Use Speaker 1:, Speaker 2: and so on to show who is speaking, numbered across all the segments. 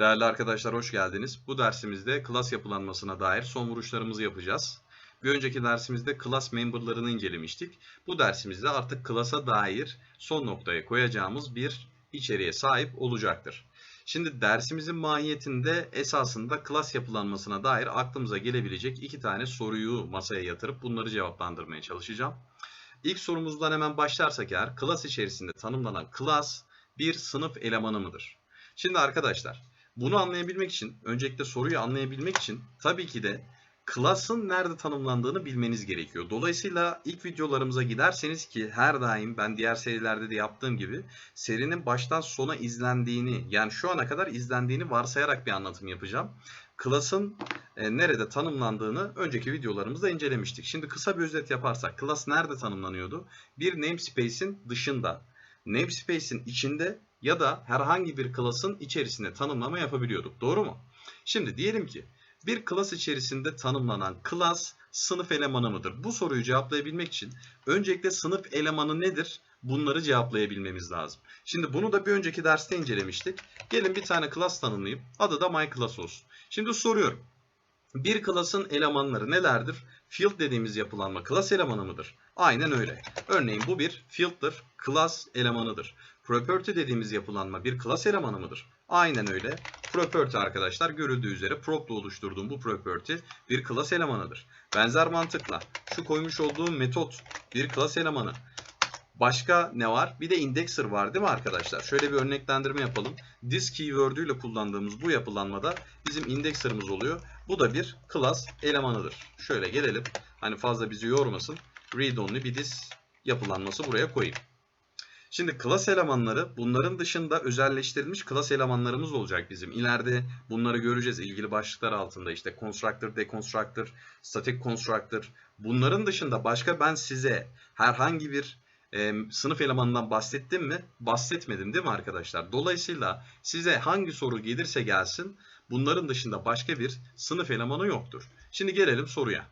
Speaker 1: Değerli arkadaşlar hoş geldiniz. Bu dersimizde klas yapılanmasına dair son vuruşlarımızı yapacağız. Bir önceki dersimizde class memberlarını incelemiştik. Bu dersimizde artık klasa dair son noktaya koyacağımız bir içeriğe sahip olacaktır. Şimdi dersimizin mahiyetinde esasında klas yapılanmasına dair aklımıza gelebilecek iki tane soruyu masaya yatırıp bunları cevaplandırmaya çalışacağım. İlk sorumuzdan hemen başlarsak eğer klas içerisinde tanımlanan klas bir sınıf elemanı mıdır? Şimdi arkadaşlar bunu anlayabilmek için, öncelikle soruyu anlayabilmek için tabii ki de class'ın nerede tanımlandığını bilmeniz gerekiyor. Dolayısıyla ilk videolarımıza giderseniz ki her daim ben diğer serilerde de yaptığım gibi serinin baştan sona izlendiğini yani şu ana kadar izlendiğini varsayarak bir anlatım yapacağım. Class'ın e, nerede tanımlandığını önceki videolarımızda incelemiştik. Şimdi kısa bir özet yaparsak class nerede tanımlanıyordu? Bir namespace'in dışında, namespace'in içinde ya da herhangi bir class'ın içerisinde tanımlama yapabiliyorduk. Doğru mu? Şimdi diyelim ki bir class içerisinde tanımlanan class sınıf elemanı mıdır? Bu soruyu cevaplayabilmek için öncelikle sınıf elemanı nedir? Bunları cevaplayabilmemiz lazım. Şimdi bunu da bir önceki derste incelemiştik. Gelin bir tane class tanımlayayım. Adı da myClass olsun. Şimdi soruyorum. Bir class'ın elemanları nelerdir? Field dediğimiz yapılanma class elemanı mıdır? Aynen öyle. Örneğin bu bir field'dır, class elemanıdır. Property dediğimiz yapılanma bir class elemanı mıdır? Aynen öyle. Property arkadaşlar görüldüğü üzere prop'la oluşturduğum bu property bir class elemanıdır. Benzer mantıkla şu koymuş olduğum metot bir class elemanı. Başka ne var? Bir de indexer var değil mi arkadaşlar? Şöyle bir örneklendirme yapalım. This keyword'üyle kullandığımız bu yapılanmada bizim indexer'ımız oluyor. Bu da bir class elemanıdır. Şöyle gelelim. Hani fazla bizi yormasın. Read only bir this yapılanması buraya koyayım. Şimdi class elemanları bunların dışında özelleştirilmiş class elemanlarımız olacak bizim. İleride bunları göreceğiz ilgili başlıklar altında işte constructor, deconstructor, static constructor. Bunların dışında başka ben size herhangi bir e, sınıf elemanından bahsettim mi? Bahsetmedim değil mi arkadaşlar? Dolayısıyla size hangi soru gelirse gelsin bunların dışında başka bir sınıf elemanı yoktur. Şimdi gelelim soruya.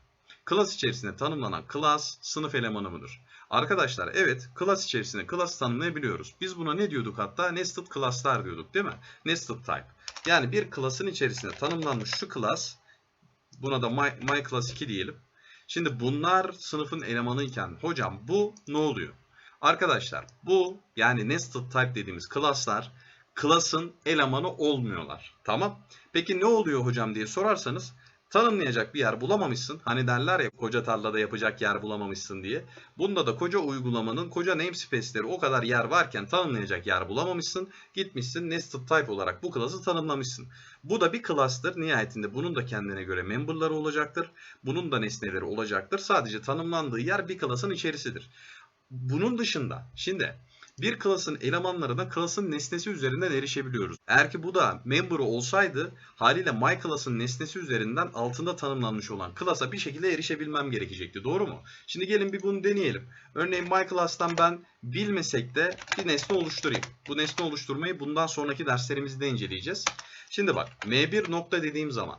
Speaker 1: Class içerisinde tanımlanan class sınıf elemanı mıdır? Arkadaşlar evet class içerisinde class tanımlayabiliyoruz. Biz buna ne diyorduk hatta? Nested class'lar diyorduk değil mi? Nested type. Yani bir class'ın içerisinde tanımlanmış şu class buna da my, my class 2 diyelim. Şimdi bunlar sınıfın elemanı iken hocam bu ne oluyor? Arkadaşlar bu yani nested type dediğimiz class'lar class'ın elemanı olmuyorlar. Tamam. Peki ne oluyor hocam diye sorarsanız tanımlayacak bir yer bulamamışsın. Hani derler ya koca tarlada yapacak yer bulamamışsın diye. Bunda da koca uygulamanın koca namespace'leri o kadar yer varken tanımlayacak yer bulamamışsın. Gitmişsin nested type olarak bu class'ı tanımlamışsın. Bu da bir class'tır. Nihayetinde bunun da kendine göre member'ları olacaktır. Bunun da nesneleri olacaktır. Sadece tanımlandığı yer bir class'ın içerisidir. Bunun dışında şimdi bir class'ın elemanlarına class'ın nesnesi üzerinden erişebiliyoruz. Eğer ki bu da member'ı olsaydı haliyle my class'ın nesnesi üzerinden altında tanımlanmış olan class'a bir şekilde erişebilmem gerekecekti. Doğru mu? Şimdi gelin bir bunu deneyelim. Örneğin my class'tan ben bilmesek de bir nesne oluşturayım. Bu nesne oluşturmayı bundan sonraki derslerimizde inceleyeceğiz. Şimdi bak m1 nokta dediğim zaman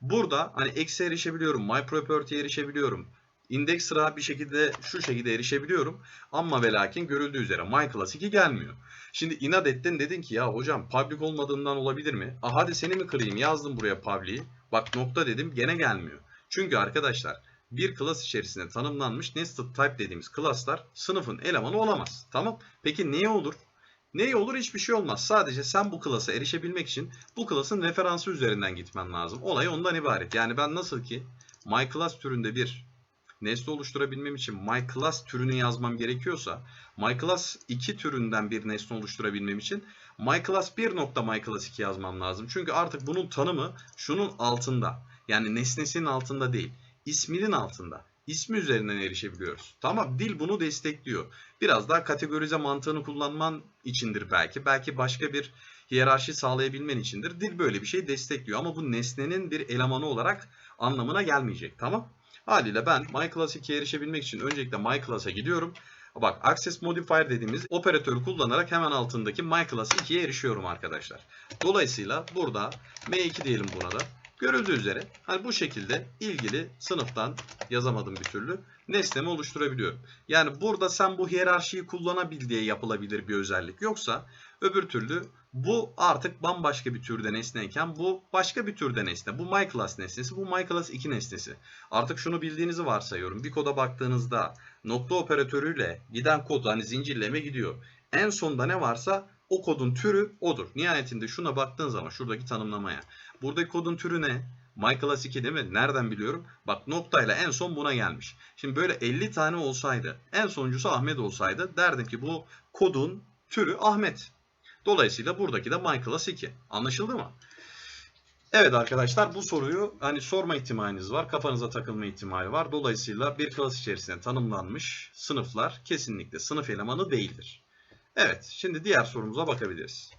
Speaker 1: burada hani eksi erişebiliyorum, my property'ye erişebiliyorum. İndeks sıra bir şekilde şu şekilde erişebiliyorum. Ama ve lakin görüldüğü üzere MyClass 2 gelmiyor. Şimdi inat ettin dedin ki ya hocam public olmadığından olabilir mi? Ah hadi seni mi kırayım yazdım buraya public'i. Bak nokta dedim gene gelmiyor. Çünkü arkadaşlar bir class içerisinde tanımlanmış nested type dediğimiz class'lar sınıfın elemanı olamaz. Tamam. Peki neye olur? Neye olur? Hiçbir şey olmaz. Sadece sen bu class'a erişebilmek için bu class'ın referansı üzerinden gitmen lazım. Olay ondan ibaret. Yani ben nasıl ki MyClass türünde bir nesne oluşturabilmem için myClass türünü yazmam gerekiyorsa myClass 2 türünden bir nesne oluşturabilmem için myClass 1.myClass2 yazmam lazım. Çünkü artık bunun tanımı şunun altında. Yani nesnesinin altında değil. isminin altında. İsmi üzerinden erişebiliyoruz. Tamam dil bunu destekliyor. Biraz daha kategorize mantığını kullanman içindir belki. Belki başka bir hiyerarşi sağlayabilmen içindir. Dil böyle bir şey destekliyor ama bu nesnenin bir elemanı olarak anlamına gelmeyecek. Tamam? Haliyle ben myClass 2'ye erişebilmek için öncelikle myClass'a gidiyorum. Bak access modifier dediğimiz operatörü kullanarak hemen altındaki myClass 2'ye erişiyorum arkadaşlar. Dolayısıyla burada m2 diyelim buna da. Görüldüğü üzere hani bu şekilde ilgili sınıftan yazamadım bir türlü nesnemi oluşturabiliyorum. Yani burada sen bu hiyerarşiyi kullanabil diye yapılabilir bir özellik. Yoksa öbür türlü bu artık bambaşka bir türde nesneyken bu başka bir türde nesne. Bu myClass nesnesi, bu myClass 2 nesnesi. Artık şunu bildiğinizi varsayıyorum. Bir koda baktığınızda nokta operatörüyle giden kod hani zincirleme gidiyor. En sonda ne varsa o kodun türü odur. Nihayetinde şuna baktığın zaman şuradaki tanımlamaya. Buradaki kodun türü ne? MyClass 2 değil mi? Nereden biliyorum? Bak noktayla en son buna gelmiş. Şimdi böyle 50 tane olsaydı, en sonuncusu Ahmet olsaydı derdim ki bu kodun türü Ahmet. Dolayısıyla buradaki de MyClass 2. Anlaşıldı mı? Evet arkadaşlar bu soruyu hani sorma ihtimaliniz var. Kafanıza takılma ihtimali var. Dolayısıyla bir klas içerisinde tanımlanmış sınıflar kesinlikle sınıf elemanı değildir. Evet şimdi diğer sorumuza bakabiliriz.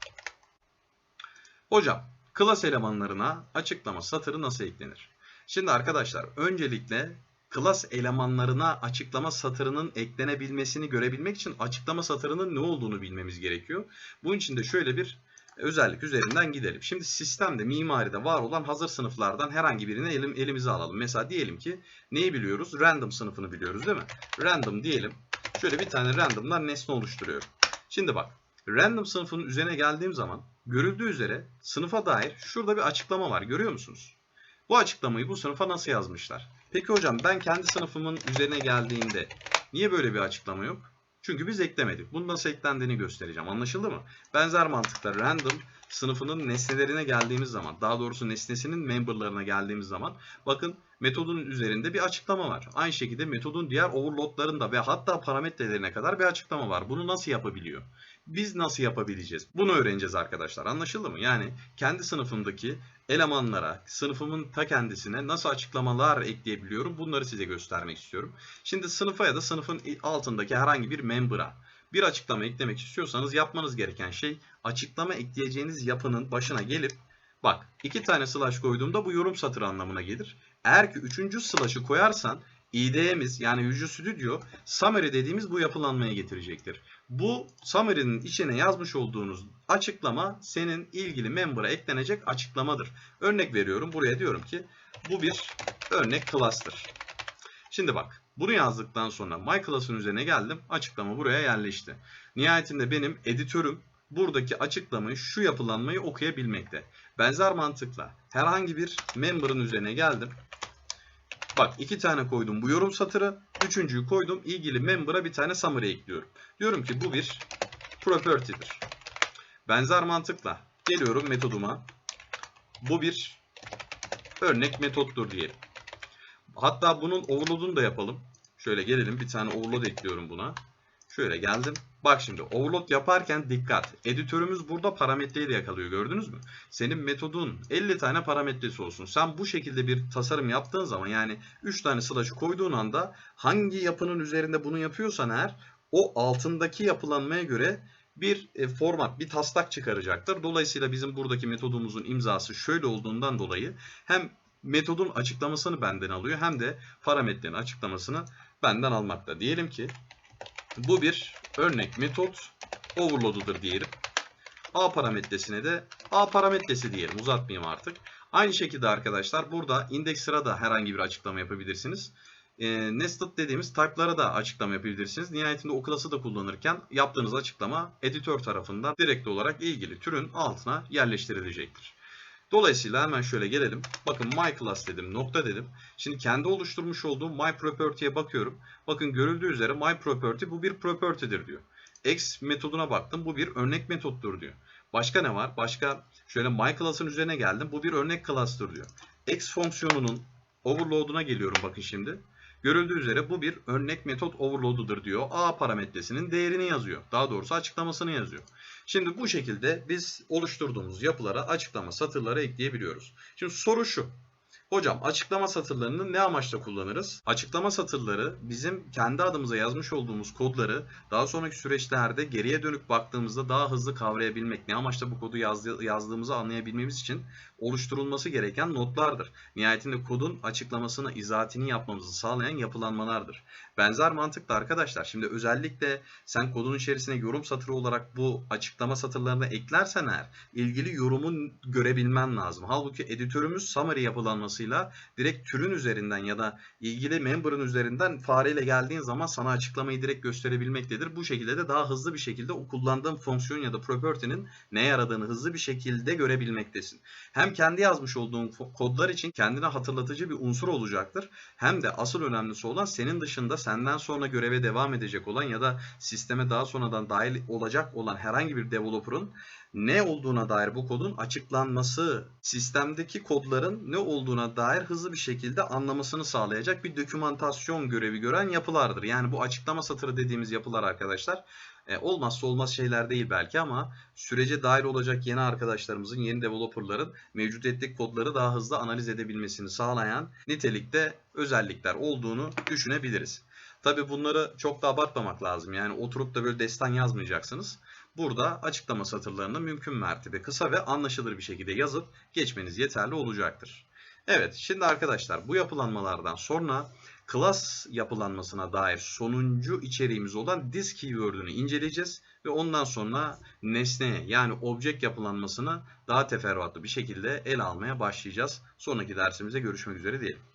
Speaker 1: Hocam klas elemanlarına açıklama satırı nasıl eklenir? Şimdi arkadaşlar öncelikle klas elemanlarına açıklama satırının eklenebilmesini görebilmek için açıklama satırının ne olduğunu bilmemiz gerekiyor. Bunun için de şöyle bir özellik üzerinden gidelim. Şimdi sistemde, mimaride var olan hazır sınıflardan herhangi birini elim, elimize alalım. Mesela diyelim ki neyi biliyoruz? Random sınıfını biliyoruz değil mi? Random diyelim. Şöyle bir tane random'dan nesne oluşturuyorum. Şimdi bak, random sınıfının üzerine geldiğim zaman görüldüğü üzere sınıfa dair şurada bir açıklama var. Görüyor musunuz? Bu açıklamayı bu sınıfa nasıl yazmışlar? Peki hocam ben kendi sınıfımın üzerine geldiğinde niye böyle bir açıklama yok? Çünkü biz eklemedik. Bunun nasıl eklendiğini göstereceğim. Anlaşıldı mı? Benzer mantıkla random sınıfının nesnelerine geldiğimiz zaman, daha doğrusu nesnesinin memberlarına geldiğimiz zaman bakın metodun üzerinde bir açıklama var. Aynı şekilde metodun diğer overloadlarında ve hatta parametrelerine kadar bir açıklama var. Bunu nasıl yapabiliyor? Biz nasıl yapabileceğiz? Bunu öğreneceğiz arkadaşlar. Anlaşıldı mı? Yani kendi sınıfımdaki elemanlara, sınıfımın ta kendisine nasıl açıklamalar ekleyebiliyorum? Bunları size göstermek istiyorum. Şimdi sınıfa ya da sınıfın altındaki herhangi bir member'a bir açıklama eklemek istiyorsanız yapmanız gereken şey açıklama ekleyeceğiniz yapının başına gelip bak iki tane slash koyduğumda bu yorum satırı anlamına gelir. Eğer ki üçüncü slash'ı koyarsan IDE'miz yani Visual Studio summary dediğimiz bu yapılanmaya getirecektir. Bu summary'nin içine yazmış olduğunuz açıklama senin ilgili member'a eklenecek açıklamadır. Örnek veriyorum buraya diyorum ki bu bir örnek class'tır. Şimdi bak bunu yazdıktan sonra my class'ın üzerine geldim. Açıklama buraya yerleşti. Nihayetinde benim editörüm buradaki açıklamayı şu yapılanmayı okuyabilmekte. Benzer mantıkla herhangi bir member'ın üzerine geldim. Bak iki tane koydum bu yorum satırı. Üçüncüyü koydum. ilgili member'a bir tane summary ekliyorum. Diyorum ki bu bir property'dir. Benzer mantıkla geliyorum metoduma. Bu bir örnek metottur diyelim. Hatta bunun overload'unu da yapalım. Şöyle gelelim bir tane overload ekliyorum buna. Şöyle geldim. Bak şimdi overload yaparken dikkat. Editörümüz burada parametreyi de yakalıyor gördünüz mü? Senin metodun 50 tane parametresi olsun. Sen bu şekilde bir tasarım yaptığın zaman yani 3 tane slash'ı koyduğun anda hangi yapının üzerinde bunu yapıyorsan eğer o altındaki yapılanmaya göre bir e, format, bir taslak çıkaracaktır. Dolayısıyla bizim buradaki metodumuzun imzası şöyle olduğundan dolayı hem metodun açıklamasını benden alıyor hem de parametrenin açıklamasını benden almakta. Diyelim ki bu bir örnek metot overload'udur diyelim. A parametresine de A parametresi diyelim. Uzatmayayım artık. Aynı şekilde arkadaşlar burada index sırada herhangi bir açıklama yapabilirsiniz. E, nested dediğimiz type'lara da açıklama yapabilirsiniz. Nihayetinde o class'ı da kullanırken yaptığınız açıklama editör tarafından direkt olarak ilgili türün altına yerleştirilecektir. Dolayısıyla hemen şöyle gelelim. Bakın my class dedim, nokta dedim. Şimdi kendi oluşturmuş olduğum my property'ye bakıyorum. Bakın görüldüğü üzere my property bu bir property'dir diyor. X metoduna baktım. Bu bir örnek metottur diyor. Başka ne var? Başka şöyle my class'ın üzerine geldim. Bu bir örnek class'tır diyor. X fonksiyonunun overload'una geliyorum bakın şimdi. Görüldüğü üzere bu bir örnek metot overload'udur diyor. A parametresinin değerini yazıyor. Daha doğrusu açıklamasını yazıyor. Şimdi bu şekilde biz oluşturduğumuz yapılara açıklama satırları ekleyebiliyoruz. Şimdi soru şu. Hocam açıklama satırlarını ne amaçla kullanırız? Açıklama satırları bizim kendi adımıza yazmış olduğumuz kodları daha sonraki süreçlerde geriye dönük baktığımızda daha hızlı kavrayabilmek, ne amaçla bu kodu yazdı- yazdığımızı anlayabilmemiz için oluşturulması gereken notlardır. Nihayetinde kodun açıklamasını, izahatini yapmamızı sağlayan yapılanmalardır. Benzer mantıkla arkadaşlar şimdi özellikle sen kodun içerisine yorum satırı olarak bu açıklama satırlarını eklersen eğer ilgili yorumu görebilmen lazım. Halbuki editörümüz summary yapılanmasıyla direkt türün üzerinden ya da ilgili member'ın üzerinden fareyle geldiğin zaman sana açıklamayı direkt gösterebilmektedir. Bu şekilde de daha hızlı bir şekilde o kullandığın fonksiyon ya da property'nin ne yaradığını hızlı bir şekilde görebilmektesin. Hem kendi yazmış olduğun kodlar için kendine hatırlatıcı bir unsur olacaktır. Hem de asıl önemlisi olan senin dışında senden sonra göreve devam edecek olan ya da sisteme daha sonradan dahil olacak olan herhangi bir developer'ın ne olduğuna dair bu kodun açıklanması, sistemdeki kodların ne olduğuna dair hızlı bir şekilde anlamasını sağlayacak bir dokümantasyon görevi gören yapılardır. Yani bu açıklama satırı dediğimiz yapılar arkadaşlar e, olmazsa olmaz şeyler değil belki ama sürece dahil olacak yeni arkadaşlarımızın, yeni developerların mevcut ettik kodları daha hızlı analiz edebilmesini sağlayan nitelikte özellikler olduğunu düşünebiliriz. Tabi bunları çok da abartmamak lazım. Yani oturup da böyle destan yazmayacaksınız. Burada açıklama satırlarını mümkün mertebe kısa ve anlaşılır bir şekilde yazıp geçmeniz yeterli olacaktır. Evet, şimdi arkadaşlar bu yapılanmalardan sonra class yapılanmasına dair sonuncu içeriğimiz olan this keyword'ünü inceleyeceğiz ve ondan sonra nesneye yani object yapılanmasını daha teferruatlı bir şekilde ele almaya başlayacağız. Sonraki dersimize görüşmek üzere diyelim.